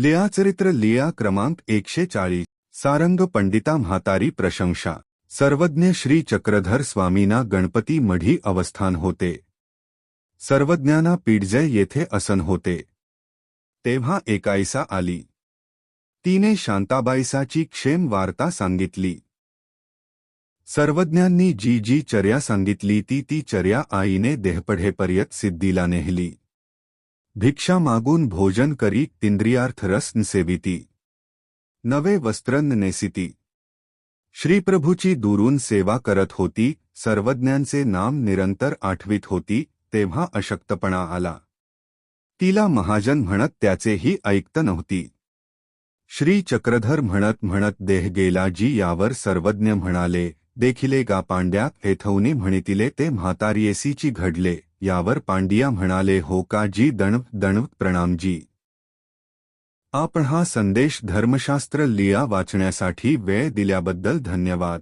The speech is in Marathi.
लियाचरित्र लिया क्रमांक एकशे चाळीस. सारंग पंडिता म्हातारी प्रशंसा. सर्वज्ञ श्री चक्रधर स्वामीना गणपती मढी अवस्थान होते. सर्वज्ञाना पिडजय येथे असन होते. तेव्हा एकाईसा आली. तिने शांताबाईसाची क्षेम वार्ता सांगितली. सर्वज्ञांनी जी जी चर्या सांगितली ती ती चर्या आईने देहपढेपर्यंत सिद्धीला नेहली. भिक्षा मागून भोजन करी इंद्रियार्थ रस सेविती नवे वस्त्रन नेसिती. श्रीप्रभूची दुरून सेवा करत होती सर्वज्ञांचे नाम निरंतर आठवीत होती तेव्हा अशक्तपणा आला. तिला महाजन म्हणत त्याचेही ऐकत नव्हती. श्री चक्रधर म्हणत म्हणत देह गेला जी यावर सर्वज्ञ म्हणाले देखिले गा पांड्या येथवनी म्हणितिले ते म्हातारियेसीची घडले. यावर पांडिया म्हणाले, हो का जी, दणव दणव प्रणामजी आपण हा संदेश धर्मशास्त्र लिया वाचण्यासाठी वेळ दिल्याबद्दल धन्यवाद.